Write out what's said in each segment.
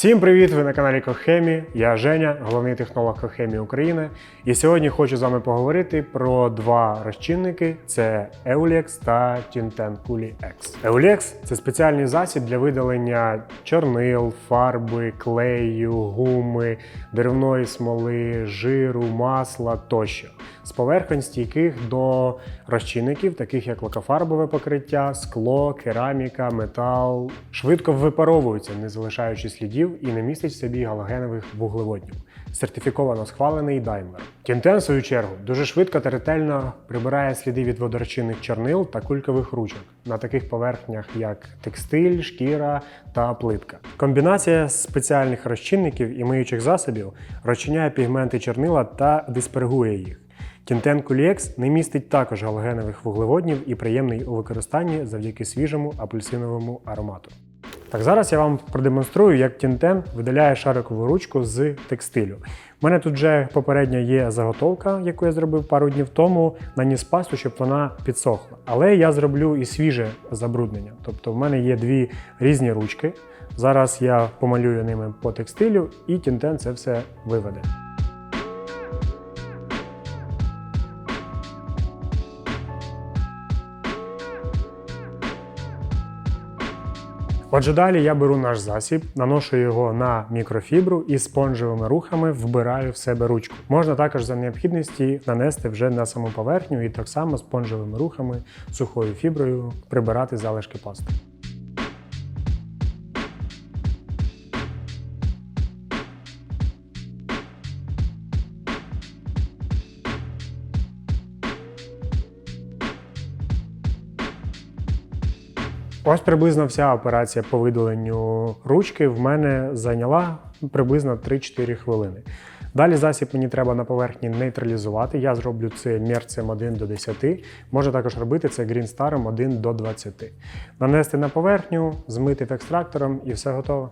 Всім привіт! Ви на каналі Кохемі. Я Женя, головний технолог Кохемі України. І сьогодні хочу з вами поговорити про два розчинники: це Eulex та Tinten Coolie X. Eulex – це спеціальний засіб для видалення чорнил, фарби, клею, гуми, деревної смоли, жиру, масла тощо з поверхонь стійких до розчинників, таких як лакофарбове покриття, скло, кераміка, метал, швидко випаровуються, не залишаючи слідів і не містять в собі галогенових вуглеводнів. Сертифіковано схвалений Daimler. Тінтен, в свою чергу, дуже швидко та ретельно прибирає сліди від водорозчинних чорнил та кулькових ручок на таких поверхнях, як текстиль, шкіра та плитка. Комбінація спеціальних розчинників і миючих засобів розчиняє пігменти чорнила та диспергує їх. Тінтен Куліекс не містить також галогенових вуглеводнів і приємний у використанні завдяки свіжому апельсиновому аромату. Так, зараз я вам продемонструю, як Тінтен видаляє шарикову ручку з текстилю. У мене тут вже попередня є заготовка, яку я зробив пару днів тому, наніс пасту, щоб вона підсохла. Але я зроблю і свіже забруднення. Тобто в мене є дві різні ручки. Зараз я помалюю ними по текстилю, і Тінтен це все виведе. Отже, далі я беру наш засіб, наношу його на мікрофібру і спонжевими рухами вбираю в себе ручку. Можна також за необхідності нанести вже на саму поверхню і так само спонжевими рухами сухою фіброю прибирати залишки пасти. Ось приблизно вся операція по видаленню ручки в мене зайняла приблизно 3-4 хвилини. Далі засіб мені треба на поверхні нейтралізувати. Я зроблю це мерцем 1 до 10. Можу також робити це грінстаром 1 до 20. Нанести на поверхню, змити екстрактором і все готово.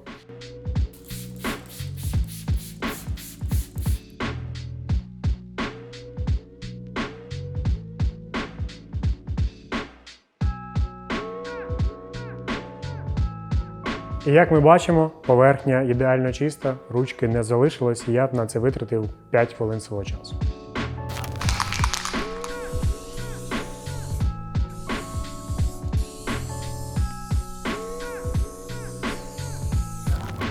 І як ми бачимо, поверхня ідеально чиста, ручки не залишилось, і я на це витратив 5 хвилин свого часу.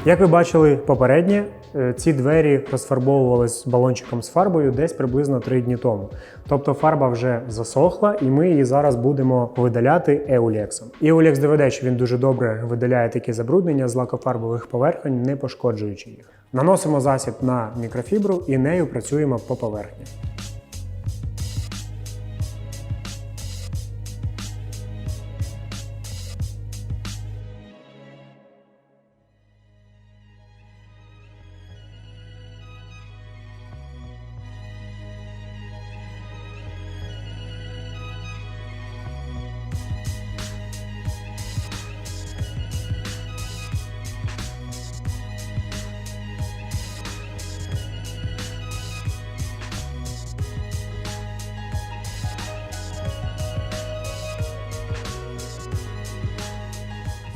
Як ви бачили попереднє, е, ці двері розфарбовувались балончиком з фарбою десь приблизно 3 дні тому. Тобто фарба вже засохла, і ми її зараз будемо видаляти еулексом. Еулекс доведе, що він дуже добре видаляє такі забруднення з лакофарбових поверхонь, не пошкоджуючи їх. Наносимо засіб на мікрофібру і нею працюємо по поверхні.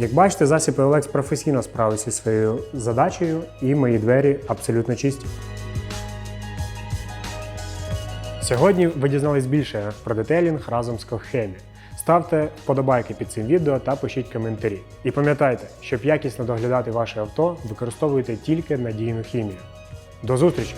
Як бачите, засіб Eulex професійно справився зі своєю задачею, і мої двері абсолютно чисті. Сьогодні ви дізнались більше про детелінг разом з Кохемі. Ставте вподобайки під цим відео та пишіть коментарі. І пам'ятайте, щоб якісно доглядати ваше авто, використовуйте тільки надійну хімію. До зустрічі!